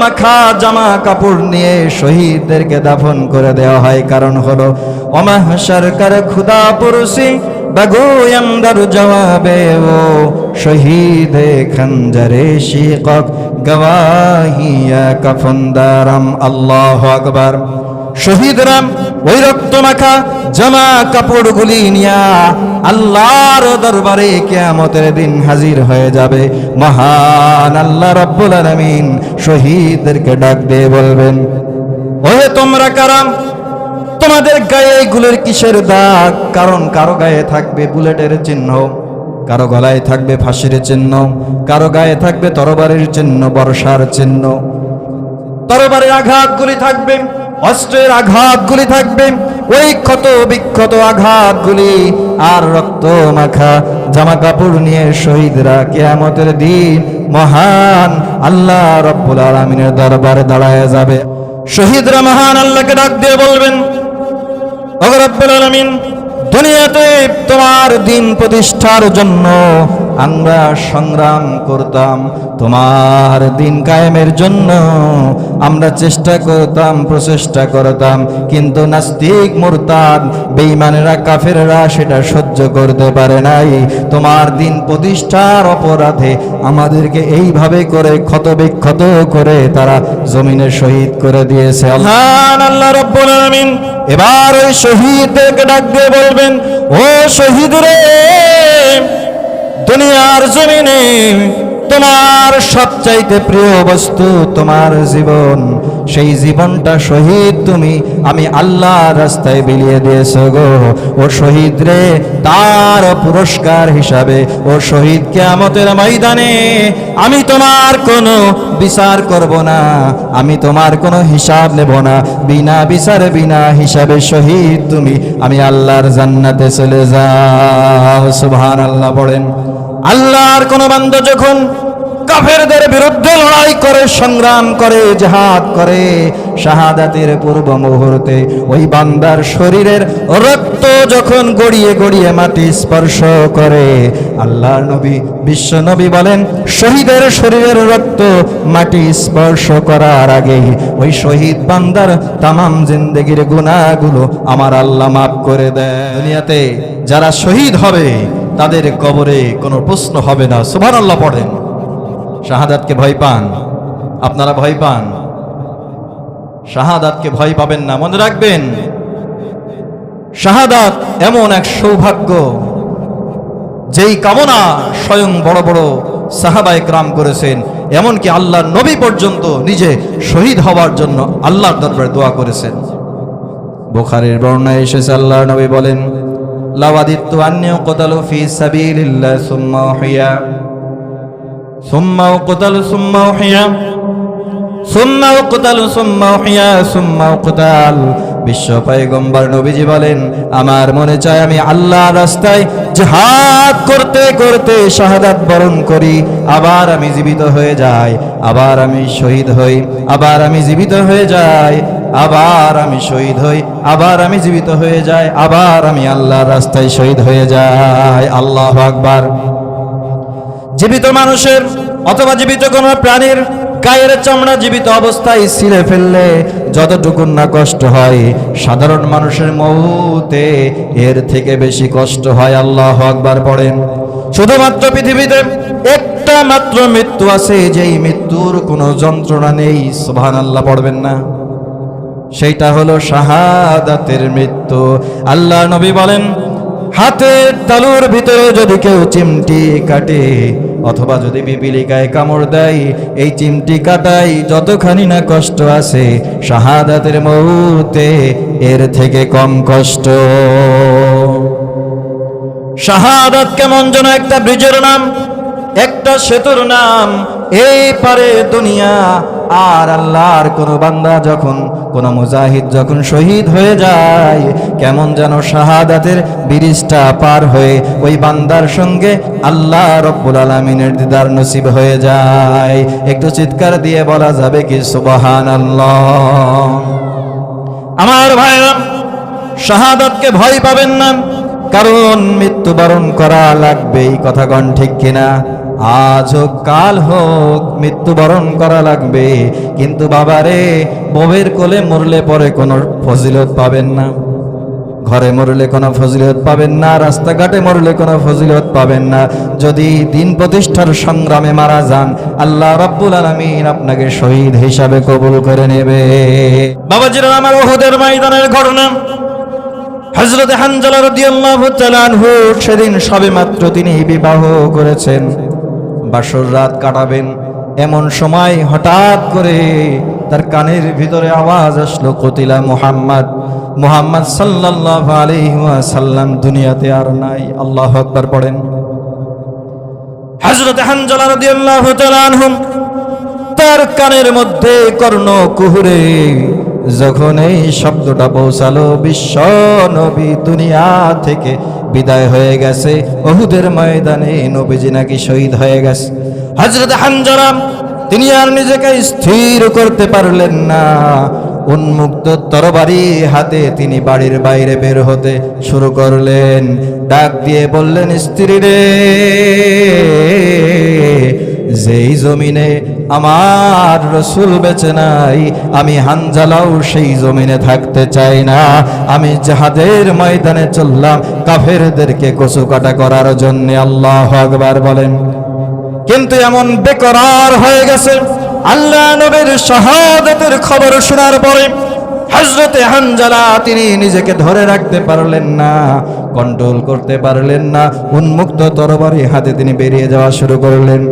মাখা জামা কাপড় নিয়ে শহীদদেরকে দাফন করে দেওয়া হয়। কারণ হলো অমাহ সরকার খুদা পুরুষি বগুয়ামদার জবাবে ও আল্লাহ আকবার। শহীদরাম ওই রক্ত মাখা, জামা কাপড়গুলি নিয়া আল্লাহর দরবারে কিয়ামতের দিন হাজির হয়ে যাবে। মহান আল্লাহ রব্বুল আলামিন শহীদদেরকে ডাক দিয়ে বলবেন, ওহে তোমরা কারাম, তোমাদের গায়ে গুলের কিসের দাগ? কারণ কারও গায়ে থাকবে বুলেটের চিহ্ন, কারও গলায় থাকবে ফাঁসির চিহ্ন, কারও গায়ে থাকবে তরবারের চিহ্ন, বর্ষার চিহ্ন। তরবারের আঘাতগুলি থাকবে অস্ত্রের আঘাতগুলি থাকবে ওই ক্ষত বিক্ষত আঘাতগুলি আর রক্ত মাখা জামা কাপড় নিয়ে শহীদরা কেয়ামতের দিন মহান আল্লাহ রব্বুল আলমিনের দরবারে দাঁড়ায় যাবে। শহীদরা মহান আল্লাহকে ডাক দিয়ে বলবেন রব্বুল আলামিন, দুনিয়াতে তোমার দিন প্রতিষ্ঠার জন্য আমরা সংগ্রাম করতাম। তোমার দিন কায়েমের জন্য আমরা চেষ্টা করতাম, প্রচেষ্টা করতাম। কিন্তু নাস্তিক, মুরতাদ, বেঈমানেরা, কাফেররা সেটা সহ্য করতে পারে নাই। তোমার দিন প্রতিষ্ঠার অপরাধে আমাদেরকে এইভাবে করে ক্ষত বিক্ষত করে তারা জমিনে শহীদ করে দিয়েছে। আল্লাহ রব্বুল আলামিন। এবার ওই শহীদদেরকে ডাক দিয়ে বলবেন, ও শহীদ রে দুনিয়ার জমিনে তোমার সবচাইতে প্রিয় বস্তু তোমার জীবন। সেই জীবনটা শহীদ তুমি, আমি আল্লাহ রাস্তায় বিলিয়ে দিয়েছ গো। ও শহীদ রে, তার পুরস্কার হিসাবে ও শহীদ কেয়ামতের ময়দানে আমি তোমার কোনো বিচার করব না, আমি তোমার কোনো হিসাব নেব না। বিনা বিচারে, বিনা হিসাবে শহীদ তুমি, আমি আল্লাহর জান্নাতে চলে যাও। সুবহান আল্লাহ পড়েন। আল্লাহর কোন বান্ধ যখন কাফেরদের বিরুদ্ধে লড়াই করে, সংগ্রাম করে, জেহাদ করে, শাহাদাতের পূর্ব মুহূর্তে ওই বান্দার শরীরের রক্ত যখন গড়িয়ে গড়িয়ে মাটি স্পর্শ করে, আল্লাহর নবী, বিশ্ব নবী বলেন, শহীদের শরীরের রক্ত মাটি স্পর্শ করার আগেই ওই শহীদ বান্দার তামাম জিন্দগির গুণাগুলো আমার আল্লাহ মাফ করে দেয় দুনিয়াতে যারা শহীদ হবে তাদের কবরে কোনো প্রশ্ন হবে না। সুভান আল্লাহ পড়েন। শাহাদাতকে ভয় পান। আপনারা ভয় পান। শাহাদাতকে ভয় পাবেন না। মনে রাখবেন, শাহাদাত এমন এক সৌভাগ্য, যেই কামনা স্বয়ং বড় বড় সাহাবায় ক্রাম করেছেন। এমনকি আল্লাহর নবী পর্যন্ত নিজে শহীদ হওয়ার জন্য আল্লাহর দরবারে দোয়া করেছেন। বোখারের বর্ণায় এসেছে আল্লাহ নবী বলেন লাওয়াদিত্তু আন্নিও কতালু ফি সাবিলিল্লাহ সুম্মা উহিয়া। সুম্মা উকতালু সুম্মা উহিয়া। সুম্মা উকতালু সুম্মা উহিয়া। সুম্মা উকতাল বিশ্ব নবীজি বলেন, আমার মনে চায় আমি আল্লাহ রাস্তায় জিহাদ করতে করতে শাহাদাত বরণ করি। আবার আমি জীবিত হয়ে যাই, আবার আমি শহীদ হই, আবার আমি জীবিত হয়ে যাই। আবার আমি শহীদ হই, আবার আমি জীবিত হয়ে যাই, আবার আমি আল্লাহর রাস্তায় শহীদ হয়ে যাই। আল্লাহ আকবার। জীবিত মানুষের অথবা জীবিত কোনো প্রাণীর গায়ের চামড়া জীবিত অবস্থায় ছিঁড়ে ফেললে যতটুকু না কষ্ট হয়, সাধারণ মানুষের মৌতে এর থেকে বেশি কষ্ট হয়। আল্লাহ আকবার পড়েন। শুধুমাত্র পৃথিবীতে একটা মাত্র মৃত্যু আছে, যেই মৃত্যুর কোনো যন্ত্রণা নেই। সুবহান আল্লাহ পড়বেন না। সেইটা হলো শাহাদাতের মৃত্যু। আল্লাহ নবী বলেন, হাতের তালুর ভিতরে যদি কেউ চিমটি কাটে, অথবা যদি বিপিলিকায় কামড় দেয়, এই চিমটি কাটাই যতখানি না কষ্ট আছে, শাহাদাতের মুহূর্তে এর থেকে কম কষ্ট। শাহাদাত কেমন যেন একটা ব্রিজের নাম, একটা সেতুর নাম, এই পারে দুনিয়া আর আল্লাহর কোন বান্দা যখন, কোন মুজাহিদ যখন শহীদ হয়ে যায়, কেমন যেন শাহাদাতের ব্রিজটা পার হয়ে ওই বান্দার সঙ্গে আল্লাহ রব্বুল আলমিনের দিদার নসিব হয়ে যায়। একটু চিৎকার দিয়ে বলা যাবে কি সুবহান আমার ভাইরা, শাহাদাতকে ভয় পাবেন না, কারণ মৃত্যুবরণ করা লাগবে, এই কথাগণ ঠিক কিনা? আজ হোক, কাল হোক, মৃত্যুবরণ করা লাগবে। কিন্তু বাবারে, বউয়ের কোলে মরলে পরে কোনো ফজিলত পাবেন না। ঘরে মরলে কোনো ফজিলত পাবেন না, রাস্তাঘাটে মরলে কোনো ফজিলত পাবেন না। যদি দিন প্রতিষ্ঠার সংগ্রামে মারা যান, আল্লাহ রাব্বুল আলামিন আপনাকে শহীদ হিসাবে কবুল করে নেবে। বাবাজিরা, আমার ওহুদের ময়দানের ঘটনা। হযরত হানজালা রাদিয়াল্লাহু তাআলা আনহু, সেদিন সবেমাত্র তিনি বিবাহ করেছেন। বাসর রাত কাটাবেন। এমন সময় হঠাৎ করে তার কানের ভিতরে আওয়াজ আসলো, কতিলা মুহাম্মদ মুহাম্মদ সাল্লাল্লাহু আলাইহি ওয়াসাল্লাম, দুনিয়াতে আর নাই, আল্লাহু আকবার পড়েন। হযরত হানজালা রাদিয়াল্লাহু তাআলা আনহু তার কানের মধ্যে কর্ণ কুহুরে যখন এই শব্দটা পৌঁছালো, বিশ্ব নবী দুনিয়া থেকে বিদায় হয়ে গেছে। ওহুদের ময়দানে নবীজি নাকি শহীদ হয়ে গেছে। হজরত হানজারাম, তিনি আর নিজেকে স্থির করতে পারলেন না। উন্মুক্ত তরবারি হাতে তিনি বাড়ির বাইরে বের হতে শুরু করলেন। ডাক দিয়ে বললেন, স্ত্রী রে, যেই জমিনে আমার রসুল বেঁচে নাই, আমি হানজালাও সেই জমিনে থাকতে চাই না। আমি জাহাদের ময়দানে চললাম, কাফেরদেরকে কচু কাটা করার জন্য আল্লাহ আকবার বলেন। কিন্তু এমন বেকরার হয়ে গেছে। আল্লাহ নবীর শাহাদাতের খবর শোনার পরে হজরতে হানজালা তিনি নিজেকে ধরে রাখতে পারলেন না কন্ট্রোল করতে পারলেন না, উন্মুক্ত তরবারি হাতে তিনি বেরিয়ে যাওয়া শুরু করলেন।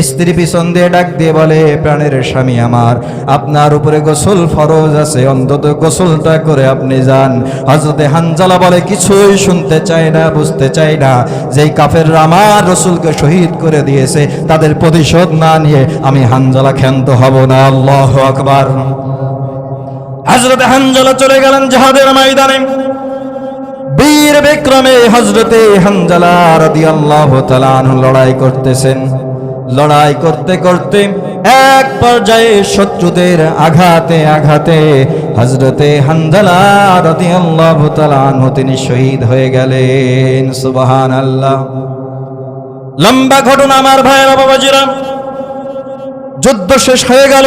স্ত্রী পিছন দিয়ে ডাক দিয়ে বলে প্রাণের স্বামী আমার, আপনার উপরে গোসল ফরজ আছে, অন্তত গোসলটা করে আপনি যান। হজরতে হানজালা বলে, কিছুই শুনতে চায় না, বুঝতে চায় না। যেই কাফের আমার রসুলকে শহীদ করে দিয়েছে, তাদের প্রতিশোধ না নিয়ে আমি হানজালা ক্ষান্ত হব না। আল্লাহ আকবার। হজরতে হানজালা চলে গেলেন জাহাদের ময়দানে। বীর বিক্রমে হজরতে হানজালা রাদিয়াল্লাহু তাআলা লড়াই করতেছেন। লড়াই করতে করতে এক পর্যায়ে শত্রুদের আঘাতে আঘাতে হজরতে আনহু তিনি শহীদ হয়ে গেলেন। সুবাহান আল্লাহ লম্বা ঘটনা আমার ভাইয়েরা বাবাজিরা। যুদ্ধ শেষ হয়ে গেল।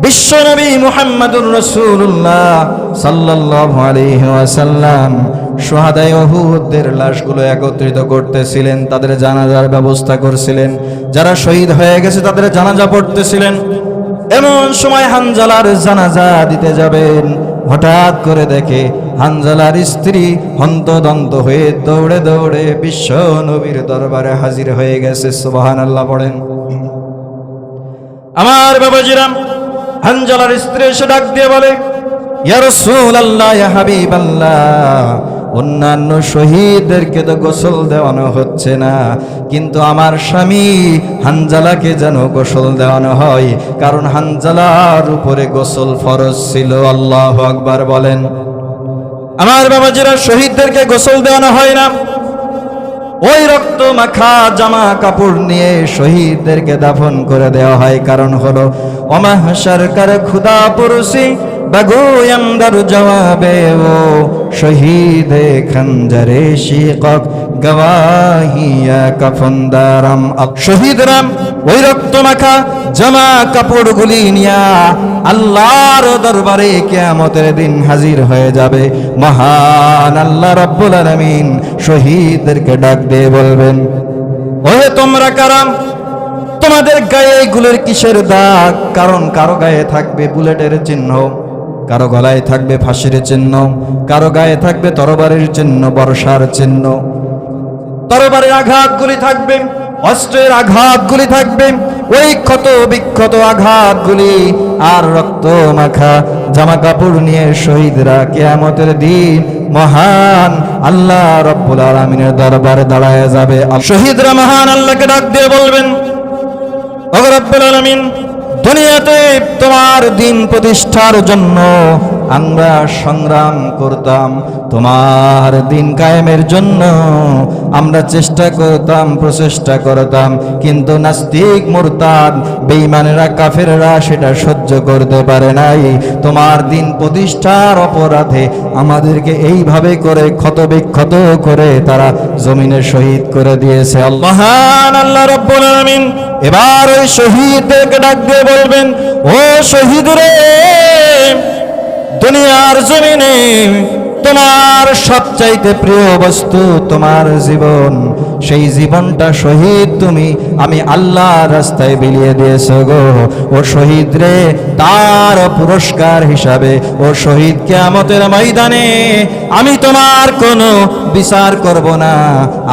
বিশ্বনবী মুহাম্মদুর রাসূলুল্লাহ সাল্লাল্লাহু আলাইহি ওয়াসাল্লাম সুহাদায়ে অহুদের লাশগুলো একত্রিত করতেছিলেন, তাদের জানাজার ব্যবস্থা করছিলেন। যারা শহীদ হয়ে গেছে, তাদের জানাজা পড়তেছিলেন। এমন সময় হানজালার জানাজা দিতে যাবেন। হঠাৎ করে দেখে হানজালার স্ত্রী হন্তদন্ত হয়ে দৌড়ে দৌড়ে বিশ্ব নবীর দরবারে হাজির হয়ে গেছে, সুবহানাল্লাহ পড়েন। আমার বাবাজিরাম, হানজালার স্ত্রী এসে ডাক দিয়ে বলে, ইয়া আল্লাহ ইয়া হাবিবাল্লাহ অন্যান্য শহীদদেরকে তো গোসল দেওয়ানো হচ্ছে না। কিন্তু আমার স্বামী হানজালাকে যেন গোসল দেওয়ানো হয়, কারণ হানজালার উপরে গোসল ফরজ ছিল। আল্লাহ আকবার বলেন, আমার বাবা বাবাজিরা শহীদদেরকে গোসল দেওয়ানো হয় না। ওই রক্ত মাখা জামা কাপড় নিয়ে শহীদদেরকে দাফন করে দেওয়া হয়। কারণ হলো অমাহ সরকার খুদা পুরুষি বাগুয়ান্দার জবাবে ও শহীদ খঞ্জরে শিকক গওয়াহিয়া কফন্দারাম শহীদরাম ওই রক্ত মাখা জামা কাপড়গুলি নিয়া আল্লাহর দরবারে কিয়ামতের দিন হাজির হয়ে যাবে। মহান আল্লাহ রাব্বুল আলামিন শহীদদেরকে ডাক দিয়ে বলবেন, ওহে তোমরা কারাম তোমাদের গায়ে এগুলোর কিসের দাগ? কারণ কারও গায়ে থাকবে বুলেটের চিহ্ন। কারও গলায় থাকবে ফাঁসির চিহ্ন, কারও গায়ে থাকবে তরবারের চিহ্ন, বর্ষার চিহ্ন। তরবারের আঘাতগুলি থাকবে, অস্ত্রের আঘাতগুলি থাকবে, ওই ক্ষত বিক্ষত আঘাতগুলি আর রক্ত মাখা, জামা কাপড় নিয়ে শহীদরা কেয়ামতের দিন মহান আল্লাহ রব্বুল আলমিনের দরবারে দাঁড়ায় যাবে। শহীদরা মহান আল্লাহকে ডাক দিয়ে বলবেন রব্বুল আলামিন দুনিয়াতে তোমার দিন প্রতিষ্ঠার জন্য আমরা সংগ্রাম করতাম। তোমার দিন কায়েমের জন্য আমরা চেষ্টা করতাম, প্রচেষ্টা করতাম। কিন্তু নাস্তিক মুরতাদ, বেঈমানেরা, কাফেররা সেটা সহ্য করতে পারে নাই। তোমার দিন প্রতিষ্ঠার অপরাধে আমাদেরকে এইভাবে করে ক্ষতবিক্ষত করে তারা জমিনে শহীদ করে দিয়েছে। মহান আল্লাহ রব্বুল আলামিন এবার ওই শহীদদেরকে ডাক দিয়ে বলবেন, ও শহীদ রে দুনিয়ার জমিনে তোমার সবচাইতে প্রিয় বস্তু তোমার জীবন। সেই জীবনটা শহীদ তুমি, আমি আল্লাহ রাস্তায় বিলিয়ে দিয়েছ গো। ও শহীদ রে, তার পুরস্কার হিসাবে, ও শহীদ কেয়ামতের ময়দানে আমি তোমার কোনো বিচার করব না,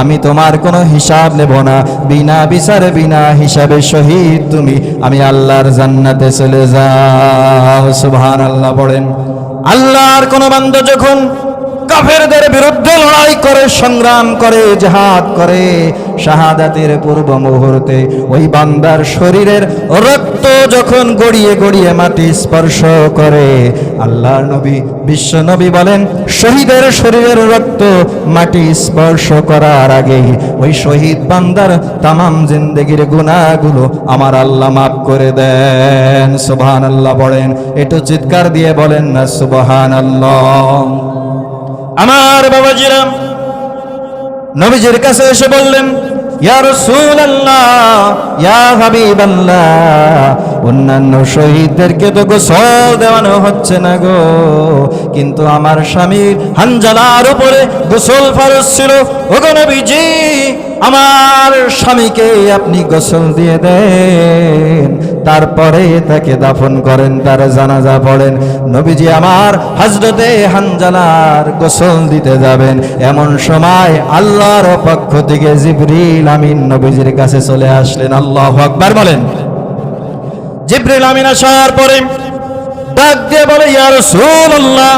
আমি তোমার কোনো হিসাব নেব না। বিনা বিচার, বিনা হিসাবে শহীদ তুমি, আমি আল্লাহর জান্নাতে চলে যাও। সুবহান আল্লাহ পড়েন। আল্লাহর কোন বান্ধব যখন কাফেরদের বিরুদ্ধে লড়াই করে, সংগ্রাম করে, জাহাদ করে। শাহাদাতের পূর্ব মুহূর্তে ওই বান্দার শরীরের রক্ত যখন গড়িয়ে গড়িয়ে মাটি স্পর্শ করে, আল্লাহর নবী, বিশ্ব নবী বলেন, শহীদের শরীরের রক্ত মাটি স্পর্শ করার আগেই ওই শহীদ বান্দার তামাম জিন্দগির গুণাগুলো আমার আল্লাহ মাফ করে দেন। সুবহান আল্লাহ বলেন, একটু চিৎকার দিয়ে বলেন না সুবহান আল্লাহ আমার বাবাজিরা নবীজির কাছে এসে বললেন ইয়া রাসূলুল্লাহ ইয়া হাবিবাল্লাহ অন্যান্য শহীদদেরকে তো গোসল দেওয়ানো হচ্ছে না গো। কিন্তু আমার স্বামীর হানজালার উপরে গোসল ফরজ ছিল। ওগো নবীজি, আমার স্বামীকে আপনি গোসল দিয়ে দেন, তারপরে তাকে দাফন করেন, তার জানাজা পড়েন। নবীজি আমার হজরতে হানজালার গোসল দিতে যাবেন। এমন সময় আল্লাহর পক্ষ থেকে জিবরিল আমিন নবীজির কাছে চলে আসলেন। আল্লাহ আকবার বলেন। জিব্রিল আমিন আসার পরে ডাক দিয়ে বলে ইয়া রাসূলুল্লাহ।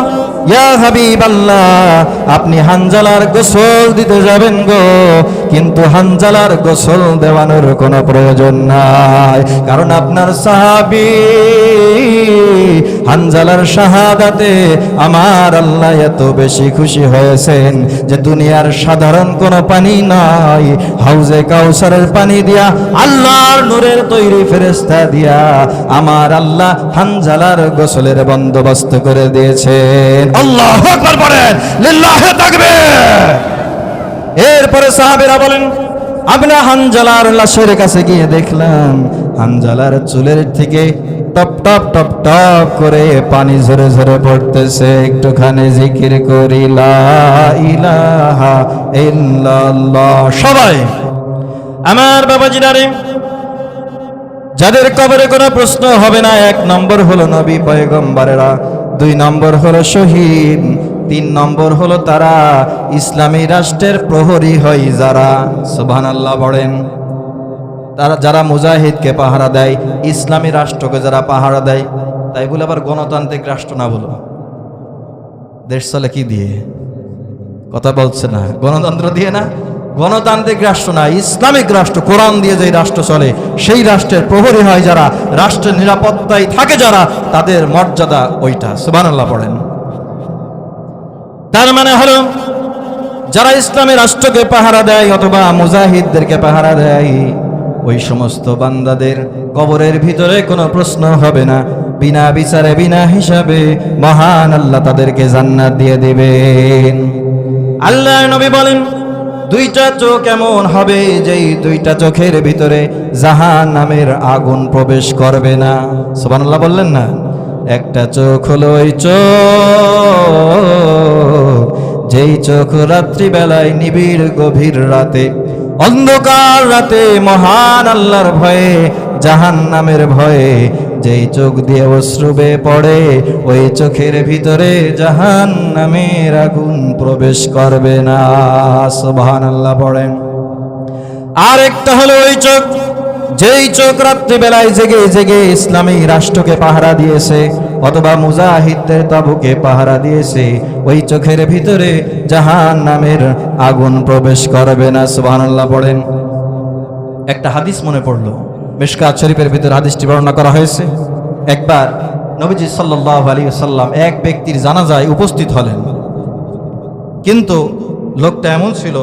আপনি হানজালার গোসল দিতে যাবেন গো। কিন্তু হানজালার গোসল দেওয়ানোর কোনো প্রয়োজন নাই। কারণ আপনার সাহাবী হানজালার শাহাদাতে আমার আল্লাহ এত বেশি খুশি হয়েছেন যে দুনিয়ার সাধারণ কোনো পানি নাই। হাউজে কাউসারের পানি দিয়া আল্লাহর নূরের তৈরি ফেরেস্তা দিয়া আমার আল্লাহ হানজালার গোসলের বন্দোবস্ত করে দিয়েছেন। আল্লাহ আকবার বলেন, লিল্লাহে তাকবীর। এরপরে সাহাবীরা বলেন আমরা হানজালার লাশের কাছে গিয়ে দেখলাম, হানজালার চুলের থেকে টপ টপ টপ টপ করে পানি ঝরে ঝরে পড়তেছে। একটুখানি জিকির করি সবাই, আমার বাবাজিরা রে যাদের কবরে কোনো প্রশ্ন হবে না, এক নম্বর হলো নবী পয়গম্বরেরা। দুই নম্বর হলো শহীদ, তিন নম্বর হলো তারা ইসলামী রাষ্ট্রের প্রহরী হয় যারা। সুবহান আল্লাহ বলেন, তারা যারা মুজাহিদকে পাহারা দেয়, ইসলামী রাষ্ট্রকে যারা পাহারা দেয়, তাই বলে আবার গণতান্ত্রিক রাষ্ট্র না বলো। দেশ চলে কি দিয়ে? কথা বলছে না। গণতন্ত্র দিয়ে না? গণতান্ত্রিক রাষ্ট্র না, ইসলামিক রাষ্ট্র, কোরআন দিয়ে যে রাষ্ট্র চলে, সেই রাষ্ট্রের প্রহরী হয় যারা, রাষ্ট্রের নিরাপত্তায় থাকে যারা, তাদের মর্যাদা ওইটা। সুবহানাল্লাহ পড়েন। তার মানে হলো, যারা ইসলামী রাষ্ট্রকে পাহারা দেয় অথবা মুজাহিদদেরকে পাহারা দেয়, ওই সমস্ত বান্দাদের কবরের ভিতরে কোনো প্রশ্ন হবে না। বিনা বিচারে, বিনা হিসাবে মহান আল্লাহ তাদেরকে জান্নাত দিয়ে দেবেন। আল্লাহ নবী বলেন দুইটা চোখ এমন হবে যেই দুইটা চোখের ভিতরে জাহান নামের আগুন প্রবেশ করবে না। সুবহানাল্লাহ বললেন না? একটা চোখ হলো ওই চোখ, যেই চোখ রাত্রিবেলায় নিবিড় গভীর রাতে, অন্ধকার রাতে মহান আল্লাহর ভয়ে, জাহান নামের ভয়ে যেই চোখ দিয়ে অশ্রুবে পড়ে, ওই চোখের ভিতরে জাহান নামের আগুন প্রবেশ করবে না। সুবহান আল্লাহ পড়েন। আরেকটা হলো ওই চোখ, যেই চোখ রাত্রিবেলায় জেগে জেগে ইসলামী রাষ্ট্রকে পাহারা দিয়েছে, অথবা মুজাহিদদের তাবুকে পাহারা দিয়েছে, ওই চোখের ভিতরে জাহান নামের আগুন প্রবেশ করবে না। সুবহানাল্লাহ পড়েন। একটা হাদিস মনে পড়ল। মেশকাত শরীফের ভিতরে হাদিসটি বর্ণনা করা হয়েছে। একবার নবীজি সাল্লাহ আলী সাল্লাম এক ব্যক্তির জানাজায় উপস্থিত হলেন। কিন্তু লোকটা এমন ছিল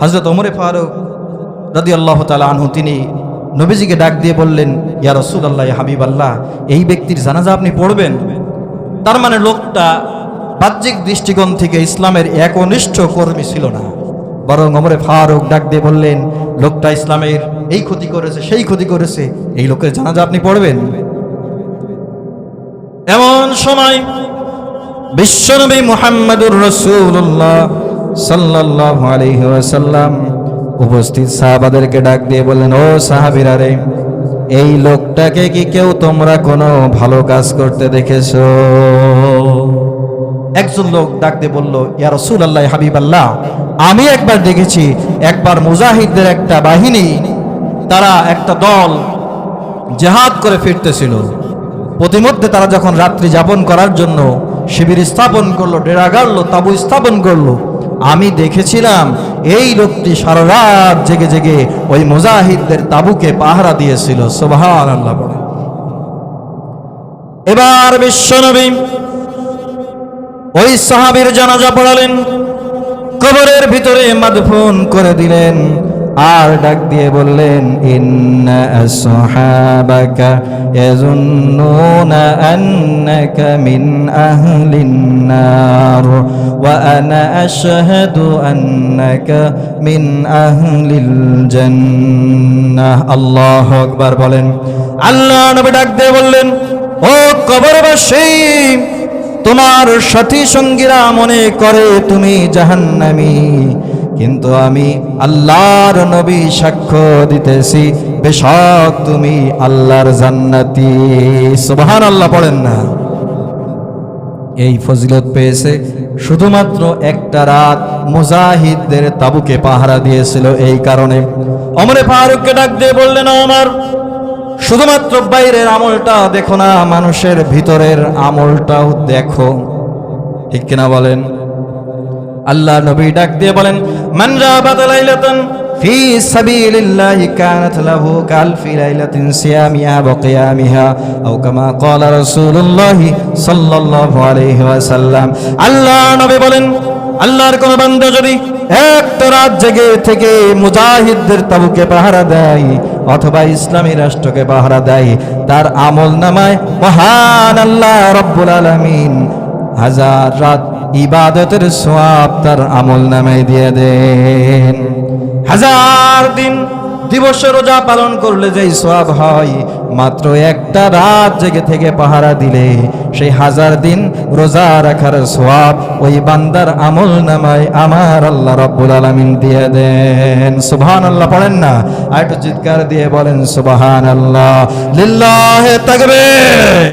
হজরত ওমরে ফারুক রাদি আল্লাহ তালা আনহু, তিনি নবীজিকে ডাক দিয়ে বললেন, ইয়া রসুল আল্লাহ হাবিব আল্লাহ এই ব্যক্তির জানাজা আপনি পড়বেন? তার মানে লোকটা বাহ্যিক দৃষ্টিকোণ থেকে ইসলামের একনিষ্ঠ কর্মী ছিল না। বরং ওমরে ফারুক ডাক দিয়ে বললেন, লোকটা ইসলামের এই ক্ষতি করেছে, সেই ক্ষতি করেছে। এই লোকের জানাজা আপনি পড়বেন। এমন সময় বিশ্বনবী মুহাম্মদুর রসুল্লাহ সাল্লাহ আলহি ওয়াসাল্লাম উপস্থিত সাহাবাদেরকে ডাক দিয়ে বললেন, ও সাহাবিরা রে, এই লোকটাকে কি কেউ তোমরা কোনো ভালো কাজ করতে দেখেছ? একজন লোক ডাক দিয়ে বলল, ইয়া রসুল আল্লাহ হাবিব আল্লাহ আমি একবার দেখেছি, একবার মুজাহিদদের একটা বাহিনী তারা একটা দল জেহাদ করে ফিরতেছিল। প্রতিমধ্যে তারা যখন রাত্রি যাপন করার জন্য শিবির স্থাপন করল, ডেরা গাড়লো, তাবু স্থাপন করল, আমি দেখেছিলাম এই লোকটি সারা রাত জেগে জেগে ওই মুজাহিদদের তাবুকে পাহারা দিয়েছিল। সোভান আল্লাহ বলে। এবার বিশ্বনবী ওই সাহাবীর জানাজা পড়ালেন, কবরের ভিতরে মাদফুন করে দিলেন। আর ডাক দিয়ে বললেন মিন আহলিন নার, ওয়া আনা আশহাদু আন্নাকা আহলিল জান্নাহ। আল্লাহু আকবার বলেন। আল্লাহ নবী ডাক দিয়ে বললেন, ও কবরবাসী, তোমার সাথী সঙ্গীরা মনে করে তুমি জাহান্নামী। কিন্তু আমি আল্লাহর নবী সাক্ষ্য দিতেছি, বেশক তুমি আল্লাহর জান্নাতি। সুবহান আল্লাহ পড়েন না। এই ফজিলত পেয়েছে, শুধুমাত্র একটা রাত মুজাহিদদের তাবুকে পাহারা দিয়েছিল এই কারণে। অমরে ফারুককে ডাক দিয়ে বললেন আমার, শুধুমাত্র বাইরের আমলটা দেখো না, মানুষের ভিতরের আমলটাও দেখো। ঠিক কিনা বলেন? আল্লাহ নবী ডাক দিয়ে বলেন, মান রাবাত লাইলাতান ফি সাবিলিল্লাহি কানাত লাহু কালফি লাইলাতিন সিয়ামিহা ওয়া কিয়ামিহা আও কামা ক্বালা রাসূলুল্লাহি সাল্লাল্লাহু আলাইহি ওয়াসাল্লাম। আল্লাহ নবী বলেন, আল্লাহর কোন বান্দা যদি একটা রাত জেগে থেকে মুজাহিদদের তাবুকে পাহারা দেয় অথবা ইসলামী রাষ্ট্রকে পাহারা দেয়, তার আমল নামায় মহান আল্লাহ রব্বুল আলামিন হাজার রাত ইবাদতের সোয়াব তার আমল নামায় দিয়ে দেন। হাজার দিন দিবসে রোজা পালন করলে যেই সোয়াব হয়, মাত্র একটা রাত জেগে থেকে পাহারা দিলে, সেই হাজার দিন রোজা রাখার সোয়াব ওই বান্দার আমল নামায় আমার আল্লাহ রব্বুল আলমিন দিয়ে দেন। সুবহান আল্লাহ পড়েন না? আর একটু চিৎকার দিয়ে বলেন সুবহান আল্লাহ লিল্লাহে তাকবীর।